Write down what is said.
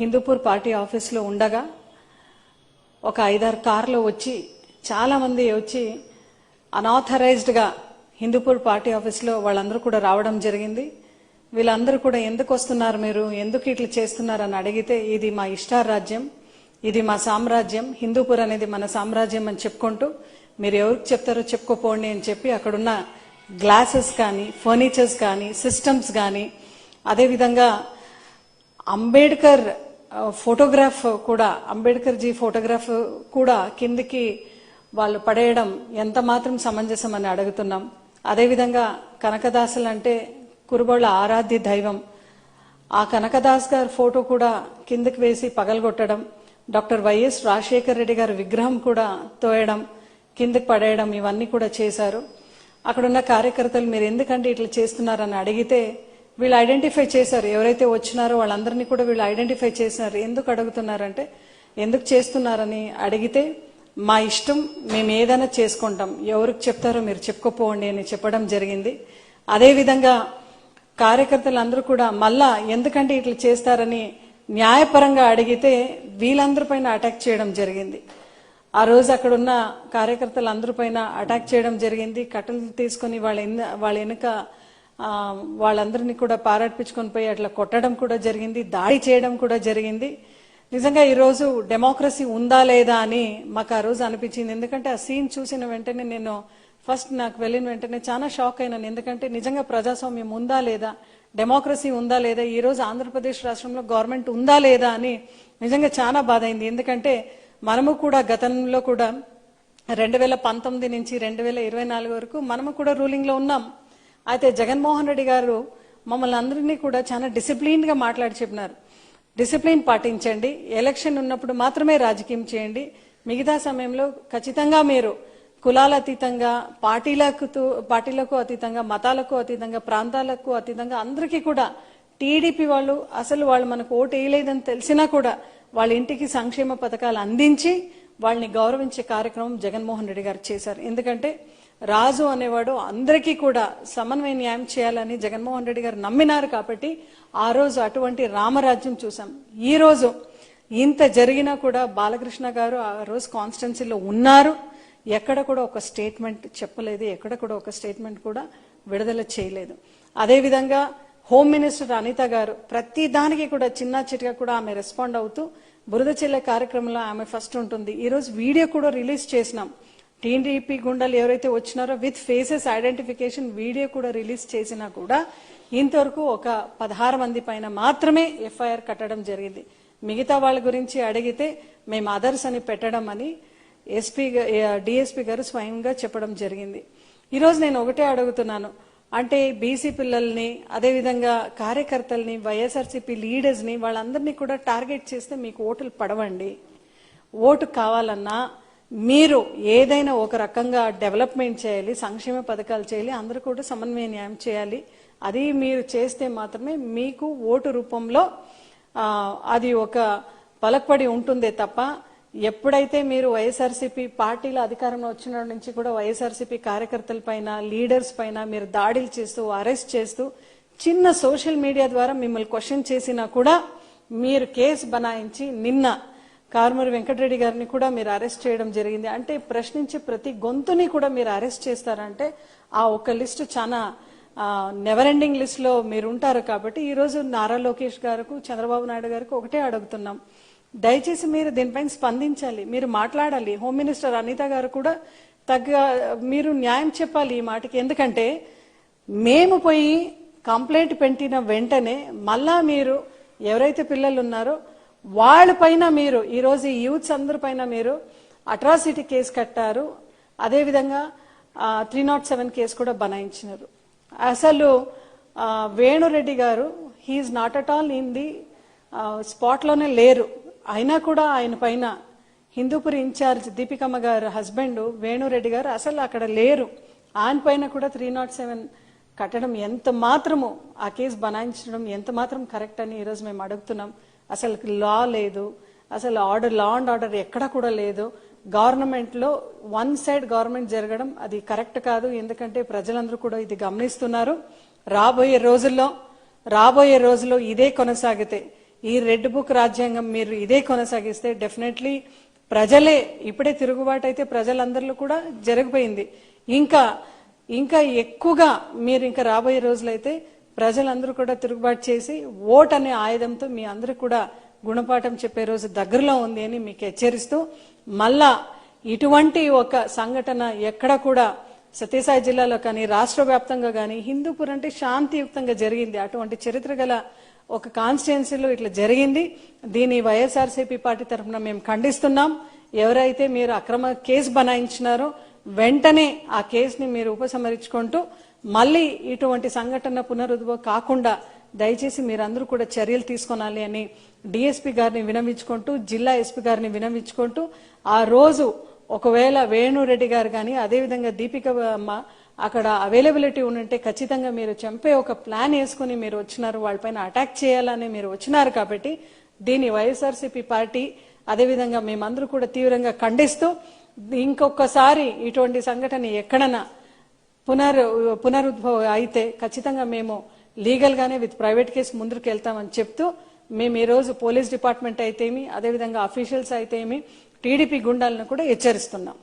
Hindupur party ఆఫీస్లో ఉండగా ఒక ఐదారు కార్లు వచ్చి చాలామంది వచ్చి అనాథరైజ్డ్గా హిందూపూర్ పార్టీ ఆఫీస్లో వాళ్ళందరూ కూడా రావడం జరిగింది. వీళ్ళందరూ కూడా ఎందుకు వస్తున్నారు మీరు? ఎందుకు ఇట్లా అని అడిగితే ఇది మా ఇష్టారాజ్యం. ఇది మా సామ్రాజ్యం. హిందూపూర్ అనేది మన సామ్రాజ్యం అని చెప్పుకుంటూ మీరు ఎవరికి చెప్తారో చెప్పుకోపోండి అని చెప్పి అక్కడున్న గ్లాసెస్ కానీ ఫర్నిచర్స్ కానీ సిస్టమ్స్ కానీ అదేవిధంగా అంబేద్కర్ ఫోటోగ్రాఫ్ కూడా అంబేద్కర్ జీ ఫోటోగ్రాఫ్ కూడా కిందికి వాళ్ళు పడేయడం ఎంత మాత్రం సమంజసం అని అడుగుతున్నాం. అదేవిధంగా కనకదాసులు అంటే కురుబోళ్ళ ఆరాధ్య దైవం. ఆ కనకదాస్ గారి ఫోటో కూడా కిందకి వేసి పగలగొట్టడం డాక్టర్ వైఎస్ రాజశేఖర రెడ్డి గారి విగ్రహం కూడా తోయడం కిందకి పడేయడం ఇవన్నీ కూడా చేశారు. అక్కడున్న కార్యకర్తలు మీరు ఎందుకంటే ఇట్లా చేస్తున్నారని అడిగితే వీళ్ళు ఐడెంటిఫై చేశారు. ఎవరైతే వచ్చినారో వాళ్ళందరినీ కూడా వీళ్ళు ఐడెంటిఫై చేసినారు. ఎందుకు అడుగుతున్నారంటే ఎందుకు చేస్తున్నారని అడిగితే మా ఇష్టం మేము ఏదైనా చేసుకుంటాం. ఎవరికి చెప్తారో మీరు చెప్పుకోపోండి అని చెప్పడం జరిగింది. అదేవిధంగా కార్యకర్తలందరూ కూడా మళ్ళా ఎందుకంటే ఇట్లా చేస్తారని న్యాయపరంగా అడిగితే వీళ్ళందరిపైన అటాక్ చేయడం జరిగింది. ఆ రోజు అక్కడ ఉన్న కార్యకర్తలందరి పైన అటాక్ చేయడం జరిగింది. కట్టలు తీసుకొని వాళ్ళ వాళ్ళ వెనుక వాళ్ళందరినీ కూడా పారాడిపించుకొని పోయి అట్లా కొట్టడం కూడా జరిగింది దాడి చేయడం కూడా జరిగింది. నిజంగా ఈరోజు డెమోక్రసీ ఉందా లేదా అని మాకు ఆ రోజు అనిపించింది. ఎందుకంటే ఆ సీన్ చూసిన వెంటనే నేను ఫస్ట్ నాకు వెళ్ళిన వెంటనే చాలా షాక్ అయినాను. ఎందుకంటే నిజంగా ప్రజాస్వామ్యం ఉందా లేదా డెమోక్రసీ ఉందా లేదా ఈ రోజు ఆంధ్రప్రదేశ్ రాష్ట్రంలో గవర్నమెంట్ ఉందా లేదా అని నిజంగా చాలా బాధ అయింది. ఎందుకంటే మనము కూడా గతంలో కూడా రెండు వేల పంతొమ్మిది నుంచి రెండు వేల ఇరవై నాలుగు వరకు మనము కూడా రూలింగ్లో ఉన్నాం. అయితే జగన్మోహన్ రెడ్డి గారు మమ్మల్ని అందరినీ కూడా చాలా డిసిప్లిన్గా మాట్లాడి చెప్పినారు. డిసిప్లిన్ పాటించండి. ఎలక్షన్ ఉన్నప్పుడు మాత్రమే రాజకీయం చేయండి. మిగతా సమయంలో ఖచ్చితంగా మీరు కులాల అతీతంగా పార్టీలకు పార్టీలకు అతీతంగా మతాలకు అతీతంగా ప్రాంతాలకు అతీతంగా అందరికీ కూడా టీడీపీ వాళ్ళు అసలు వాళ్ళు మనకు ఓటు వేయలేదని తెలిసినా కూడా వాళ్ళ ఇంటికి సంక్షేమ పథకాలు అందించి వాళ్ళని గౌరవించే కార్యక్రమం జగన్మోహన్ రెడ్డి గారు చేశారు. ఎందుకంటే రాజు అనేవాడు అందరికీ కూడా సమన్వయ న్యాయం చేయాలని జగన్మోహన్ రెడ్డి గారు నమ్మినారు కాబట్టి ఆ రోజు అటువంటి రామరాజ్యం చూసాం ఈ రోజు ఇంత జరిగినా కూడా బాలకృష్ణ గారు ఆ రోజు కాన్స్టిట్యున్సీలో ఉన్నారు. ఎక్కడ కూడా ఒక స్టేట్మెంట్ చెప్పలేదు. ఎక్కడ కూడా ఒక స్టేట్మెంట్ కూడా విడుదల చేయలేదు. అదేవిధంగా హోమ్ మినిస్టర్ అనిత గారు ప్రతి దానికి కూడా చిన్న చిటిగా కూడా ఆమె రెస్పాండ్ అవుతూ బురద చెల్లె కార్యక్రమంలో ఆమె ఫస్ట్ ఉంటుంది. ఈరోజు వీడియో కూడా రిలీజ్ చేసినాం. టీడీపీ గుండాలు ఎవరైతే వచ్చినారో విత్ ఫేసెస్ ఐడెంటిఫికేషన్ వీడియో కూడా రిలీజ్ చేసినా కూడా ఇంతవరకు ఒక పదహారు మంది పైన మాత్రమే ఎఫ్ఐఆర్ కట్టడం జరిగింది. మిగతా వాళ్ళ గురించి అడిగితే మేము అదర్స్ అని పెట్టడం అని ఎస్పీ డిఎస్పీ గారు స్వయంగా చెప్పడం జరిగింది. ఈరోజు నేను ఒకటే అడుగుతున్నాను. అంటే బీసీ పిల్లల్ని అదేవిధంగా కార్యకర్తల్ని వైఎస్ఆర్సీపీ లీడర్స్ని వాళ్ళందరినీ కూడా టార్గెట్ చేస్తే మీకు ఓటులు పడవండి. ఓటు కావాలన్నా మీరు ఏదైనా ఒక రకంగా డెవలప్మెంట్ చేయాలి సంక్షేమ పథకాలు చేయాలి అందరూ కూడా సమన్వయ న్యాయం చేయాలి. అది మీరు చేస్తే మాత్రమే మీకు ఓటు రూపంలో అది ఒక పలకపడి ఉంటుందే తప్ప ఎప్పుడైతే మీరు వైఎస్ఆర్సీపీ పార్టీల అధికారంలో వచ్చిన నుంచి కూడా వైఎస్ఆర్సీపీ కార్యకర్తల పైన లీడర్స్ పైన మీరు దాడులు చేస్తూ అరెస్ట్ చేస్తూ చిన్న సోషల్ మీడియా ద్వారా మిమ్మల్ని క్వశ్చన్ చేసినా కూడా మీరు కేసు బనాయించి నిన్న కారుమూరి వెంకటరెడ్డి గారిని కూడా మీరు అరెస్ట్ చేయడం జరిగింది. అంటే ప్రశ్నించే ప్రతి గొంతుని కూడా మీరు అరెస్ట్ చేస్తారంటే ఆ ఒక లిస్టు చాలా నెవర్ ఎండింగ్ లిస్ట్లో మీరు ఉంటారు కాబట్టి ఈ రోజు నారా లోకేష్ గారికి చంద్రబాబు నాయుడు గారికి ఒకటే అడుగుతున్నాం. దయచేసి మీరు దీనిపైన స్పందించాలి. మీరు మాట్లాడాలి. హోమ్ మినిస్టర్ అనిత గారు కూడా తగ్గ మీరు న్యాయం చెప్పాలి ఈ మాటకి. ఎందుకంటే మేము పోయి కంప్లైంట్ పెట్టిన వెంటనే మళ్ళా మీరు ఎవరైతే పిల్లలు ఉన్నారో వాళ్ళపైన మీరు ఈరోజు ఈ యూత్స్ అందరిపైన మీరు అట్రాసిటీ కేసు కట్టారు. అదేవిధంగా త్రీ నాట్ సెవెన్ కేసు కూడా బనాయించినారు. అసలు వేణురెడ్డి గారు he is not at all in the స్పాట్లోనే లేరు. అయినా కూడా ఆయన పైన హిందూపూర్ ఇన్ఛార్జ్ దీపికమ్మ గారు హస్బెండ్ వేణురెడ్డి గారు అసలు అక్కడ లేరు. ఆయన పైన కూడా త్రీ నాట్ సెవెన్ కట్టడం ఎంత మాత్రము ఆ కేసు బనాయించడం ఎంత మాత్రం కరెక్ట్ అని ఈరోజు మేము అడుగుతున్నాం. అసలు లా లేదు. అసలు ఆర్డర్ లా అండ్ ఆర్డర్ ఎక్కడ కూడా లేదు. గవర్నమెంట్లో వన్ సైడ్ గవర్నమెంట్ జరగడం అది కరెక్ట్ కాదు. ఎందుకంటే ప్రజలందరూ కూడా ఇది గమనిస్తున్నారు. రాబోయే రోజుల్లో రాబోయే రోజుల్లో ఇదే కొనసాగితే ఈ రెడ్ బుక్ రాజ్యాంగం మీరు ఇదే కొనసాగిస్తే డెఫినెట్లీ ప్రజలే ఇప్పుడే తిరుగుబాటు అయితే ప్రజలందరిలో కూడా జరిగిపోయింది ఇంకా ఇంకా ఎక్కువగా మీరు ఇంకా రాబోయే రోజులైతే ప్రజలందరూ కూడా తిరుగుబాటు చేసి ఓట్ అనే ఆయుధంతో మీ అందరూ కూడా గుణపాఠం చెప్పే రోజు దగ్గరలో ఉంది అని మీకు హెచ్చరిస్తూ మళ్ళా ఇటువంటి ఒక సంఘటన ఎక్కడ కూడా సత్యసాయి జిల్లాలో కానీ రాష్ట్ర వ్యాప్తంగా కానీ హిందూపూర్ అంటే శాంతియుక్తంగా జరిగింది. అటువంటి చరిత్ర గల ఒక కాన్స్టిట్యున్సీలో ఇట్లా జరిగింది. దీని వైఎస్ఆర్సీపీ పార్టీ తరఫున మేము ఖండిస్తున్నాం. ఎవరైతే మీరు అక్రమ కేసు బనాయించినారో వెంటనే ఆ కేసుని మీరు ఉపసంహరించుకుంటూ మళ్ళీ ఇటువంటి సంఘటన పునరుద్భవం కాకుండా దయచేసి మీరందరూ కూడా చర్యలు తీసుకోనాలి అని డిఎస్పీ గారిని వినవించుకుంటూ జిల్లా ఎస్పీ గారిని వినవించుకుంటూ ఆ రోజు ఒకవేళ వేణురెడ్డి గారు కానీ అదేవిధంగా దీపిక అమ్మ అక్కడ అవైలబిలిటీ ఉంటే ఖచ్చితంగా మీరు చంపే ఒక ప్లాన్ వేసుకుని మీరు వచ్చినారు వాళ్ళపైన అటాక్ చేయాలని మీరు వచ్చినారు కాబట్టి దీన్ని వైఎస్ఆర్సీపీ పార్టీ అదేవిధంగా మేమందరూ కూడా తీవ్రంగా ఖండిస్తూ ఇంకొకసారి ఇటువంటి సంఘటన ఎక్కడన్నా పునర్ పునరుద్భవం అయితే ఖచ్చితంగా మేము లీగల్గానే విత్ ప్రైవేట్ కేసు ముందుకు వెళ్తామని చెప్తూ మేము ఈరోజు పోలీస్ డిపార్ట్మెంట్ అయితేమి అదేవిధంగా అఫీషియల్స్ అయితేమి టీడీపీ గుండాలను కూడా హెచ్చరిస్తున్నాం.